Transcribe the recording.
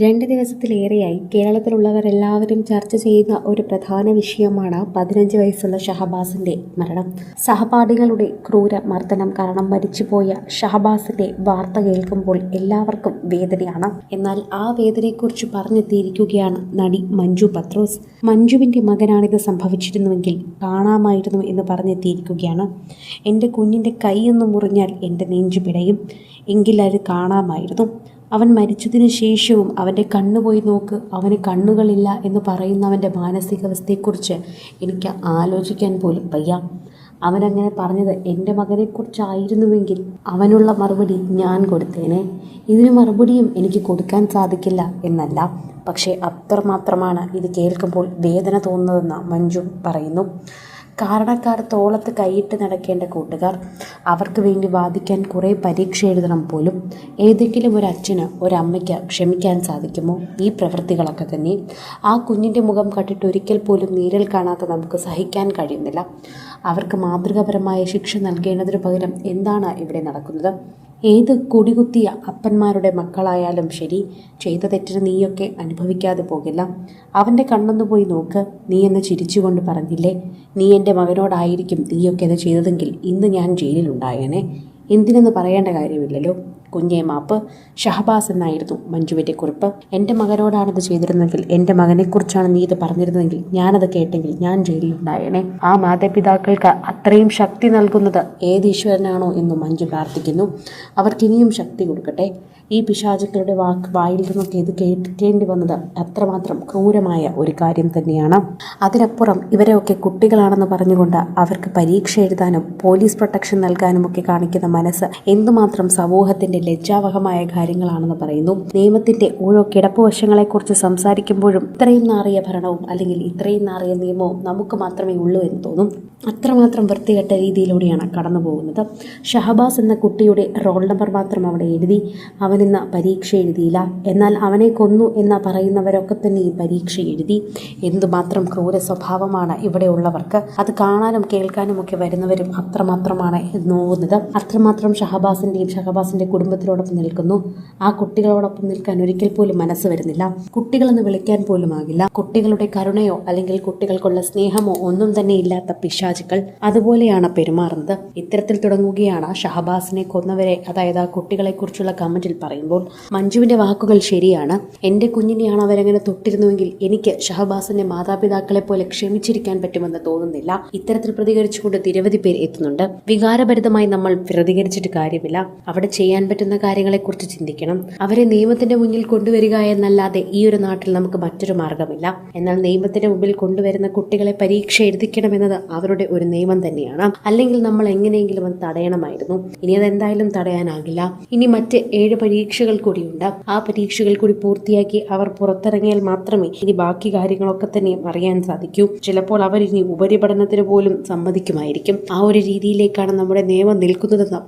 രണ്ട് ദിവസത്തിലേറെയായി കേരളത്തിലുള്ളവർ എല്ലാവരും ചർച്ച ചെയ്യുന്ന ഒരു പ്രധാന വിഷയമാണ് പതിനഞ്ച് വയസ്സുള്ള ഷഹബാസിന്റെ മരണം. സഹപാഠികളുടെ ക്രൂര മർദ്ദനം കാരണം മരിച്ചുപോയ ഷഹബാസിന്റെ വാർത്ത കേൾക്കുമ്പോൾ എല്ലാവർക്കും വേദനയാണ്. എന്നാൽ ആ വേദനയെക്കുറിച്ച് പറഞ്ഞെത്തിയിരിക്കുകയാണ് നടി മഞ്ജു പത്രോസ്. മഞ്ജുവിന്റെ മകനാണിത് സംഭവിച്ചിരുന്നുവെങ്കിൽ കാണാമായിരുന്നു എന്ന് പറഞ്ഞെത്തിയിരിക്കുകയാണ്. എന്റെ കുഞ്ഞിന്റെ കൈയൊന്ന് മുറിഞ്ഞാൽ എന്റെ നെഞ്ചു പിടയും. എങ്കിൽ അത് കാണാമായിരുന്നു. അവൻ മരിച്ചതിന് ശേഷവും അവന്റെ കണ്ണുപോയി നോക്ക് അവന് കണ്ണുകളില്ല എന്ന് പറയുന്നവന്റെ മാനസികാവസ്ഥയെക്കുറിച്ച് എനിക്ക് ആലോചിക്കാൻ പോലും വയ്യ. അവനങ്ങനെ പറഞ്ഞത് എന്റെ മകനെക്കുറിച്ചായിരുന്നുവെങ്കിൽ അവനുള്ള മറുപടി ഞാൻ കൊടുത്തേനെ. ഇതിന് മറുപടിയും എനിക്ക് കൊടുക്കാൻ സാധിക്കില്ല എന്നല്ല. പക്ഷേ അത്രമാത്രമാണ് ഇത് കേൾക്കുമ്പോൾ വേദന തോന്നുന്നതെന്ന് മഞ്ജു പറയുന്നു. കാരണക്കാർ തോളത്ത് കൈയിട്ട് നടക്കേണ്ട കൂട്ടുകാർ അവർക്ക് വേണ്ടി വാദിക്കാൻ കുറേ പരീക്ഷ എഴുതണം പോലും ഏതെങ്കിലും ഒരു അച്ഛന് ഒരമ്മയ്ക്ക് ക്ഷമിക്കാൻ സാധിക്കുമോ? ഈ പ്രവൃത്തികളൊക്കെ തന്നെ. ആ കുഞ്ഞിന്റെ മുഖം കണ്ടിട്ട് ഒരിക്കൽ പോലും നീരൽ കാണാത്ത നമുക്ക് സഹിക്കാൻ കഴിയുന്നില്ല. അവർക്ക് മാതൃകാപരമായ ശിക്ഷ നൽകേണ്ടതിന് പകരം എന്താണ് ഇവിടെ നടക്കുന്നത്? ഏത് കുടികുത്തിയ അപ്പന്മാരുടെ മക്കളായാലും ശരി ചെയ്ത തെറ്റിന് നീയൊക്കെ അനുഭവിക്കാതെ പോകില്ല. അവന്റെ കണ്ണൊന്നു പോയി നോക്ക് നീ എന്നെ ചിരിച്ചുകൊണ്ട് പറഞ്ഞില്ലേ? നീ എന്റെ മകനോടായിരിക്കും നീയൊക്കെ അത് ചെയ്തതെങ്കിൽ ഇന്ന് ഞാൻ ജയിലിലുണ്ടായേനെ. എന്തിനെന്ന് പറയേണ്ട കാര്യമില്ലല്ലോ. കുഞ്ഞേ മാപ്പ്. ഷഹബാസ് എന്നായിരുന്നു മഞ്ജുവിന്റെ കുറിപ്പ്. എന്റെ മകനോടാണിത് ചെയ്തിരുന്നെങ്കിൽ എന്റെ മകനെക്കുറിച്ചാണ് നീ ഇത് പറഞ്ഞിരുന്നെങ്കിൽ ഞാനത് കേട്ടെങ്കിൽ ഞാൻ ജയിലിലുണ്ടായേനെ. ആ മാതാപിതാക്കൾക്ക് അത്രയും ശക്തി നൽകുന്നത് ഏത് ഈശ്വരനാണോ എന്ന് മഞ്ജു പ്രാർത്ഥിക്കുന്നു. അവർക്കിനിയും ശക്തി കൊടുക്കട്ടെ. ഈ പിശാചുക്കളുടെ വാക്ക് വായിൽ നിന്നൊക്കെ ഇത് കേൾക്കേണ്ടി വന്നത് അത്രമാത്രം ക്രൂരമായ ഒരു കാര്യം തന്നെയാണ്. അതിനപ്പുറം ഇവരെയൊക്കെ കുട്ടികളാണെന്ന് പറഞ്ഞുകൊണ്ട് അവർക്ക് പരീക്ഷ എഴുതാനും പോലീസ് പ്രൊട്ടക്ഷൻ നൽകാനും ഒക്കെ കാണിക്കുന്ന മനസ്സ് എന്തുമാത്രം സമൂഹത്തിന്റെ ലജ്ജാവഹമായ കാര്യങ്ങളാണെന്ന് പറയുന്നു. നിയമത്തിന്റെ ഓരോ കിടപ്പുവശങ്ങളെക്കുറിച്ച് സംസാരിക്കുമ്പോഴും ഇത്രയും നാറിയ ഭരണവും അല്ലെങ്കിൽ ഇത്രയും നാറിയ നിയമവും നമുക്ക് മാത്രമേ ഉള്ളൂ എന്ന് തോന്നും. അത്രമാത്രം വൃത്തികെട്ട രീതിയിലൂടെയാണ് കടന്നു പോകുന്നത്. ഷഹബാസ് എന്ന കുട്ടിയുടെ റോൾ നമ്പർ മാത്രം അവിടെ എഴുതി അവനിന്ന് പരീക്ഷ എഴുതിയില്ല. എന്നാൽ അവനെ കൊന്നു എന്ന് പറയുന്നവരൊക്കെ തന്നെ ഈ പരീക്ഷ എഴുതി. എന്തുമാത്രം ക്രൂര സ്വഭാവമാണ് ഇവിടെ ഉള്ളവർക്ക്. അത് കാണാനും കേൾക്കാനും ഒക്കെ വരുന്നവരും അത്രമാത്രമാണ് നോവുന്നത്. അത്രമാത്രം ഷഹബാസിന്റെയും ഷഹബാസിന്റെ കുടുംബത്തിനോടൊപ്പം നിൽക്കുന്നു. ആ കുട്ടികളോടൊപ്പം നിൽക്കാൻ ഒരിക്കൽ പോലും മനസ്സ് വരുന്നില്ല. കുട്ടികളെന്ന് വിളിക്കാൻ പോലും ആകില്ല. കുട്ടികളുടെ കരുണയോ അല്ലെങ്കിൽ കുട്ടികൾക്കുള്ള സ്നേഹമോ ഒന്നും തന്നെ ഇല്ലാത്ത പിശാചുക്കൾ അതുപോലെയാണ് പെരുമാറുന്നത്. ഇത്തരത്തിൽ തുടങ്ങുകയാണ് ഷഹബാസിനെ കൊന്നവരെ. അതായത് ആ കുട്ടികളെക്കുറിച്ചുള്ള കമന്റിൽ പറയുമ്പോൾ മഞ്ജുവിന്റെ വാക്കുകൾ ശരിയാണ്. എന്റെ കുഞ്ഞിനെയാണ് അവരങ്ങനെ തൊട്ടിരുന്നുവെങ്കിൽ എനിക്ക് ഷഹബാസിന്റെ മാതാപിതാക്കളെ പോലെ ക്ഷമിച്ചിരിക്കാൻ പറ്റുമെന്ന് തോന്നുന്നില്ല. ഇത്തരത്തിൽ പ്രതികരിച്ചുകൊണ്ട് നിരവധി പേർ എത്തുന്നുണ്ട്. വികാരഭരിതമായി നമ്മൾ പ്രതികരിച്ചിട്ട് കാര്യമില്ല. അവിടെ ചെയ്യാൻ പറ്റുന്ന കാര്യങ്ങളെക്കുറിച്ച് ചിന്തിക്കണം. അവരെ നിയമത്തിന്റെ മുന്നിൽ കൊണ്ടുവരിക എന്നല്ലാതെ ഈ ഒരു നാട്ടിൽ നമുക്ക് മറ്റൊരു മാർഗമില്ല എന്നാൽ നിയമത്തിന്റെ മുമ്പിൽ കൊണ്ടുവരുന്ന കുട്ടികളെ പരീക്ഷ എഴുതിക്കണമെന്നത് അവരുടെ ഒരു നിയമം തന്നെയാണ്. അല്ലെങ്കിൽ നമ്മൾ എങ്ങനെയെങ്കിലും അത് തടയണമായിരുന്നു. ഇനി അത് എന്തായാലും തടയാനാകില്ല. ഇനി മറ്റ് ഏഴ് പരീക്ഷകൾ കൂടിയുണ്ട്. ആ പരീക്ഷകൾ കൂടി പൂർത്തിയാക്കി അവർ പുറത്തിറങ്ങിയാൽ മാത്രമേ ഇനി ബാക്കി കാര്യങ്ങളൊക്കെ തന്നെ അറിയാൻ സാധിക്കൂ. ചിലപ്പോൾ അവർ ഇനി ഉപരിപഠനത്തിന് പോലും സമ്മതിക്കുമായിരിക്കും. ആ ഒരു രീതിയിലേക്കാണ് നമ്മുടെ നിയമം നിൽക്കുന്നതെന്ന്